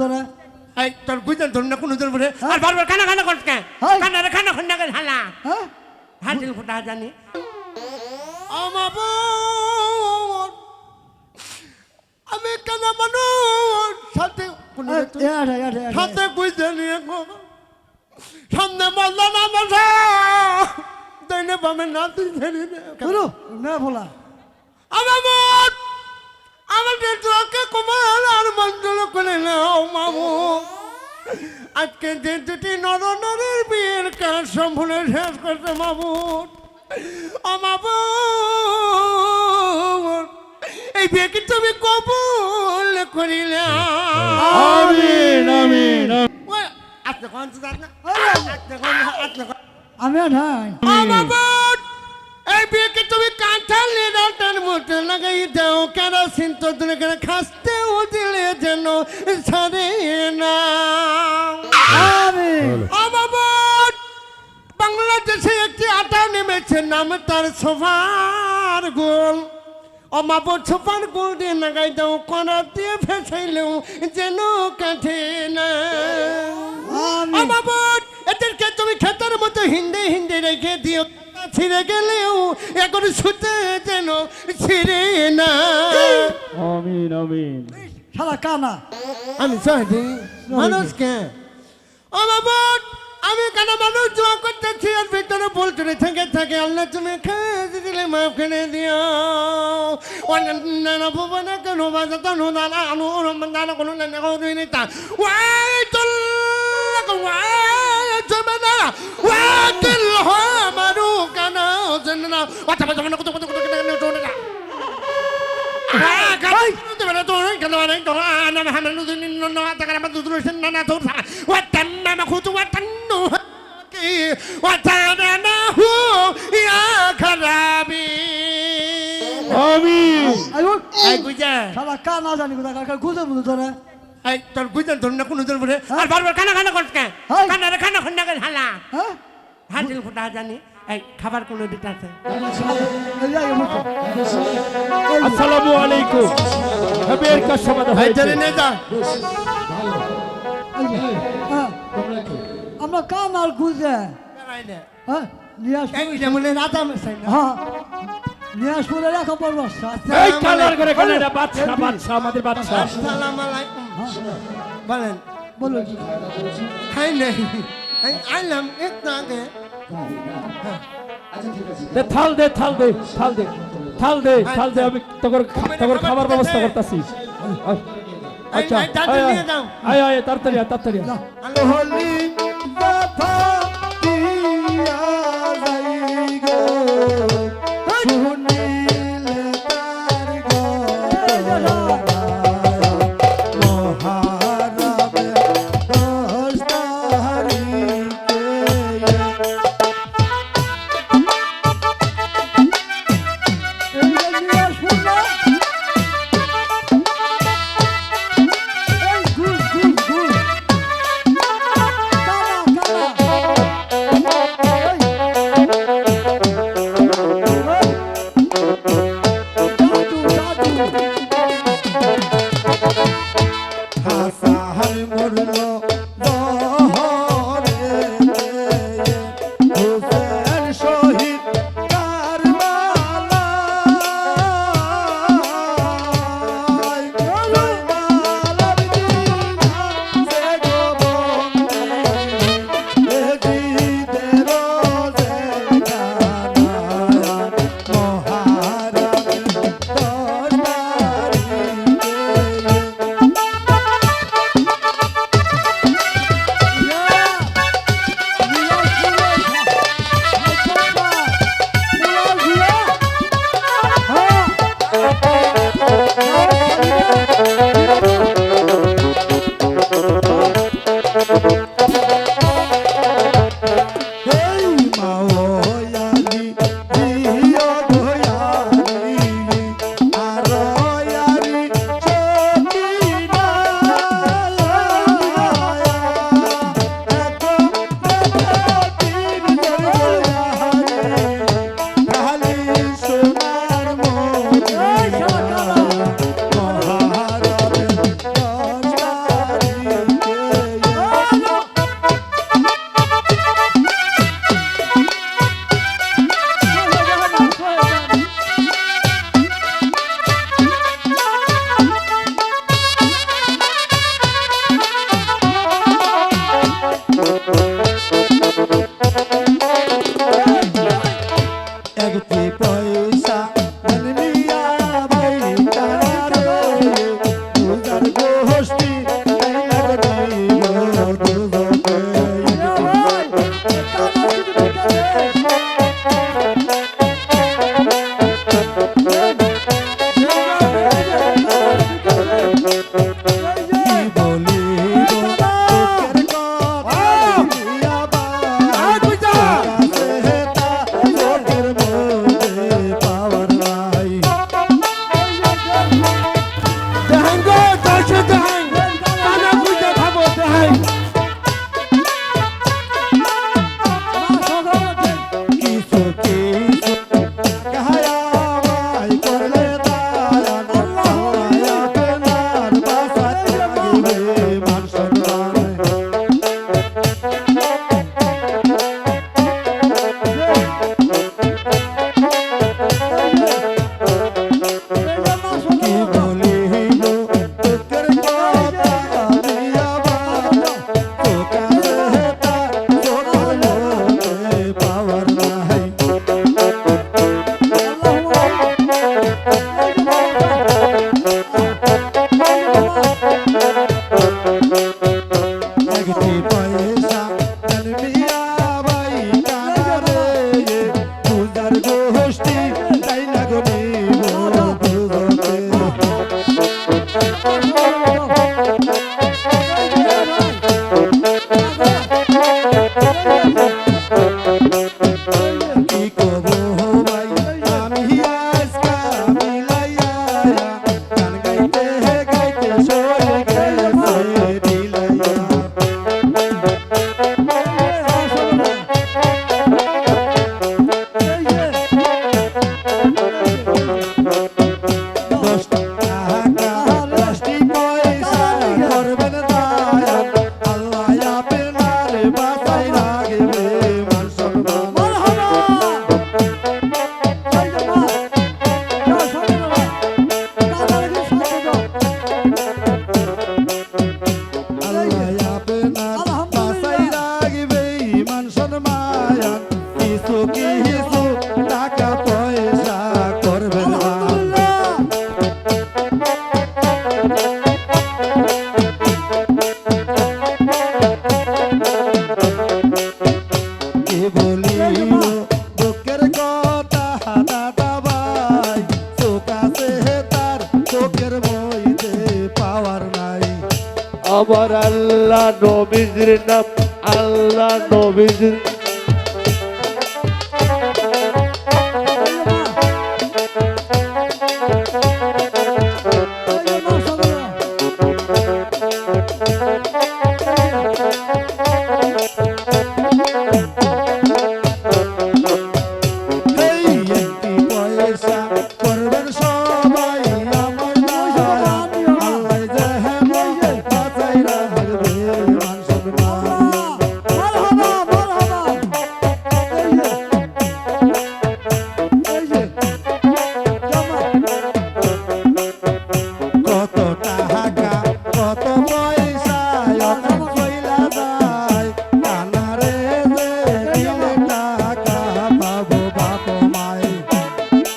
তোরা। তোর বুঝলেন তোর না কোনো জন আর বারবার খানা খানা করছ কে খানা রে খানা খানা করে হালা। হ্যাঁ। হাজিল ফুটা জানি। আমার আমি কেন মানুষ? সাথে সাথে বুঝতে নিয়ে সামনে বলল না বসা বামে না তুই না ভোলা আমার আমাদের তোকে কুমার আর মন্ডল করে নাও মামু আজকে যে দুটি নর নরের বিয়ের কাজ সম্পূর্ণ শেষ করতে মামুন। ও মামুন এই বিয়েকে তুমি কবুল করিলে? আমিন আমিন আপনি কোন না আপনি কোন আপনি কোন আমি নাই। এই বিয়েকে তুমি কাঁঠাল নিরাটার মতো লাগাই দাও কেরোসিন তো দূরে করে খাসতেও দিলে যেন ছাড়ে না। আমাবত বাংলাদেশে একটি আটা নেমেছে নাম তার সোফার গোল। অমাবত সোফার গোল দিয়ে লাগাই দাও কড়া দিয়ে ফেসাইলেও যেন কাঠে না। আমাবত এদেরকে তুমি খেতার মতো হিন্দে হিন্দে রেখে দিও। ছিঁড়ে গেলেও এখন শুতে যেন ছিঁড়ে না। আমিন আমিন শালা কানা। আমি সহজে মানুষকে আমাবত আমি কেন মানুষ দোয়া করতেছি? আর ভিতরে বলতে থেকে থাকে আল্লাহ তুমি খেয়ে দিলে মাফ করে দিও। অন্যান্য ভুবন কেন বাজা তনু দানা আনু দানা কোনো না কোনো নেতা ওয়াই তুল্লাক ওয়াই জমানা ওয়াই মারু কানা জন্না ওটা বাজা মানে কত কত কত কানা জানি কোথা গুজে বুঝে তোরা তোর বুঝলেন তোর না কোনো বলে আর বারবার খানা খানা করছ। খানা খানা খানা করে হালা হ্যাঁ হাজিল ফুটা জানি এই খাবার কোনো যে মুখ আসসালামু আলাইকুম। বিয়ের কাজ সমাধান হয়েছে। যা। হ্যাঁ আমরা কানার গুজে হ্যাঁ নিয়ে আসব এই যেমন রাজা মেশাই না? হ্যাঁ নিয়ে আসব রাখা পারব এই কালার করে কেন এটা বাচ্চা বাচ্চা আমাদের বাচ্চা আসসালামু আলাইকুম। বলেন। বলো কি খাই নাই। আইলাম একটু আগে দে। থাল দে থাল দে থাল দে থাল দে থাল দে আমি তোর তোর খাবার ব্যবস্থা করতেছি। আচ্ছা আয়, আয় তাড়াতাড়ি তাড়াতাড়ি নবীজির নাম আল্লাহ নবীজির